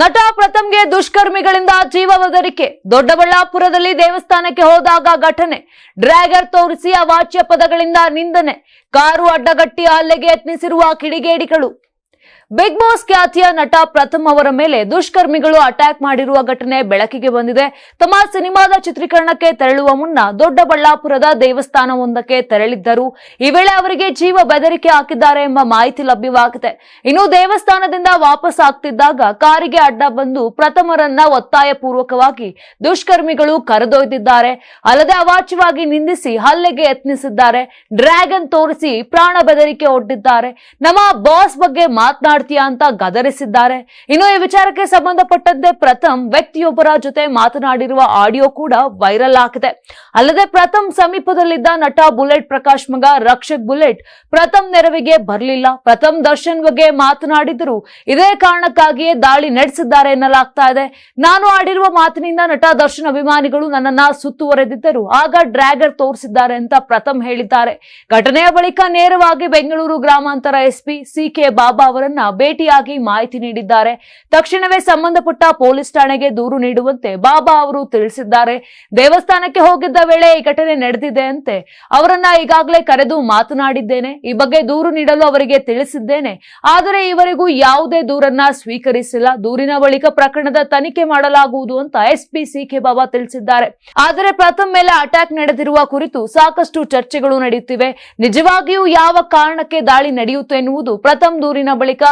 ನಟ ಪ್ರಥಮ್ಗೆ ದುಷ್ಕರ್ಮಿಗಳಿಂದ ಜೀವ ಬೆದರಿಕೆ ದೊಡ್ಡಬಳ್ಳಾಪುರದಲ್ಲಿ ದೇವಸ್ಥಾನಕ್ಕೆ ಹೋದಾಗ ಘಟನೆ. ಡ್ರ್ಯಾಗರ್ ತೋರಿಸಿ ಅವಾಚ್ಯ ಪದಗಳಿಂದ ನಿಂದನೆ. ಕಾರು ಅಡ್ಡಗಟ್ಟಿ ಹಲ್ಲೆಗೆ ಯತ್ನಿಸಿರುವ ಕಿಡಿಗೇಡಿಗಳು. ಬಿಗ್ ಬಾಸ್ ಖ್ಯಾತಿಯ ನಟ ಪ್ರಥಮ್ ಅವರ ಮೇಲೆ ದುಷ್ಕರ್ಮಿಗಳು ಅಟ್ಯಾಕ್ ಮಾಡಿರುವ ಘಟನೆ ಬೆಳಕಿಗೆ ಬಂದಿದೆ. ತಮ್ಮ ಸಿನಿಮಾದ ಚಿತ್ರೀಕರಣಕ್ಕೆ ತೆರಳುವ ಮುನ್ನ ದೊಡ್ಡಬಳ್ಳಾಪುರದ ದೇವಸ್ಥಾನವೊಂದಕ್ಕೆ ತೆರಳಿದ್ದರು. ಈ ವೇಳೆ ಅವರಿಗೆ ಜೀವ ಬೆದರಿಕೆ ಹಾಕಿದ್ದಾರೆ ಎಂಬ ಮಾಹಿತಿ ಲಭ್ಯವಾಗಿದೆ. ಇನ್ನು ದೇವಸ್ಥಾನದಿಂದ ವಾಪಸ್ ಆಗ್ತಿದ್ದಾಗ ಕಾರಿಗೆ ಅಡ್ಡ ಬಂದು ಪ್ರಥಮರನ್ನ ಒತ್ತಾಯ ಪೂರ್ವಕವಾಗಿ ದುಷ್ಕರ್ಮಿಗಳು ಕರೆದೊಯ್ದಿದ್ದಾರೆ. ಅಲ್ಲದೆ ಅವಾಚ್ಯವಾಗಿ ನಿಂದಿಸಿ ಹಲ್ಲೆಗೆ ಯತ್ನಿಸಿದ್ದಾರೆ. ಡ್ರ್ಯಾಗನ್ ತೋರಿಸಿ ಪ್ರಾಣ ಬೆದರಿಕೆ ಒಡ್ಡಿದ್ದಾರೆ. ನಮ್ಮ ಬಾಸ್ ಬಗ್ಗೆ ಮಾತನಾಡ್ತೀಯಾ ಅಂತ ಗದರಿಸಿದ್ದಾರೆ. ಇನ್ನು ಈ ವಿಚಾರಕ್ಕೆ ಸಂಬಂಧಪಟ್ಟಂತೆ ಪ್ರಥಮ್ ವ್ಯಕ್ತಿಯೊಬ್ಬರ ಜೊತೆ ಮಾತನಾಡಿರುವ ಆಡಿಯೋ ಕೂಡ ವೈರಲ್ ಆಗಿದೆ. ಅಲ್ಲದೆ ಪ್ರಥಮ್ ಸಮೀಪದಲ್ಲಿದ್ದ ನಟ ಬುಲೆಟ್ ಪ್ರಕಾಶ್ ಮಗ ರಕ್ಷಕ್ ಬುಲೆಟ್ ಪ್ರಥಮ್ ನೆರವಿಗೆ ಬರಲಿಲ್ಲ. ಪ್ರಥಮ್ ದರ್ಶನ್ ಬಗ್ಗೆ ಮಾತನಾಡಿದ್ರು ಇದೇ ಕಾರಣಕ್ಕಾಗಿಯೇ ದಾಳಿ ನಡೆಸಿದ್ದಾರೆ ಎನ್ನಲಾಗ್ತಾ ಇದೆ. ನಾನು ಆಡಿರುವ ಮಾತಿನಿಂದ ನಟ ದರ್ಶನ್ ಅಭಿಮಾನಿಗಳು ನನ್ನನ್ನ ಸುತ್ತುವರೆದಿದ್ದರು. ಆಗ ಡ್ರ್ಯಾಗರ್ ತೋರಿಸಿದ್ದಾರೆ ಅಂತ ಪ್ರಥಮ್ ಹೇಳಿದ್ದಾರೆ. ಘಟನೆಯ ಬಳಿಕ ನೇರವಾಗಿ ಬೆಂಗಳೂರು ಗ್ರಾಮಾಂತರ ಎಸ್ಪಿ ಸಿ ಕೆ ಬಾಬಾ ಅವರನ್ನ ಭೇಟಿಯಾಗಿ ಮಾಹಿತಿ ನೀಡಿದ್ದಾರೆ. ತಕ್ಷಣವೇ ಸಂಬಂಧಪಟ್ಟ ಪೊಲೀಸ್ ಠಾಣೆಗೆ ದೂರು ನೀಡುವಂತೆ ಬಾಬಾ ಅವರು ತಿಳಿಸಿದ್ದಾರೆ. ದೇವಸ್ಥಾನಕ್ಕೆ ಹೋಗಿದ್ದ ವೇಳೆ ಈ ಘಟನೆ ನಡೆದಿದೆ ಅಂತೆ. ಅವರನ್ನ ಈಗಾಗಲೇ ಕರೆದು ಮಾತನಾಡಿದ್ದೇನೆ. ಈ ಬಗ್ಗೆ ದೂರು ನೀಡಲು ಅವರಿಗೆ ತಿಳಿಸಿದ್ದೇನೆ. ಆದರೆ ಇವರಿಗೂ ಯಾವುದೇ ದೂರನ್ನ ಸ್ವೀಕರಿಸಿಲ್ಲ. ದೂರಿನ ಬಳಿಕ ಪ್ರಕರಣದ ತನಿಖೆ ಮಾಡಲಾಗುವುದು ಅಂತ ಎಸ್ಪಿ ಸಿ ಕೆ ಬಾಬಾ ತಿಳಿಸಿದ್ದಾರೆ. ಆದರೆ ಪ್ರಥಮ್ ಮೇಲೆ ಅಟ್ಯಾಕ್ ನಡೆದಿರುವ ಕುರಿತು ಸಾಕಷ್ಟು ಚರ್ಚೆಗಳು ನಡೆಯುತ್ತಿವೆ. ನಿಜವಾಗಿಯೂ ಯಾವ ಕಾರಣಕ್ಕೆ ದಾಳಿ ನಡೆಯುತ್ತೆ ಎನ್ನುವುದು ಪ್ರಥಮ್ ದೂರಿನ ಬಳಿಕ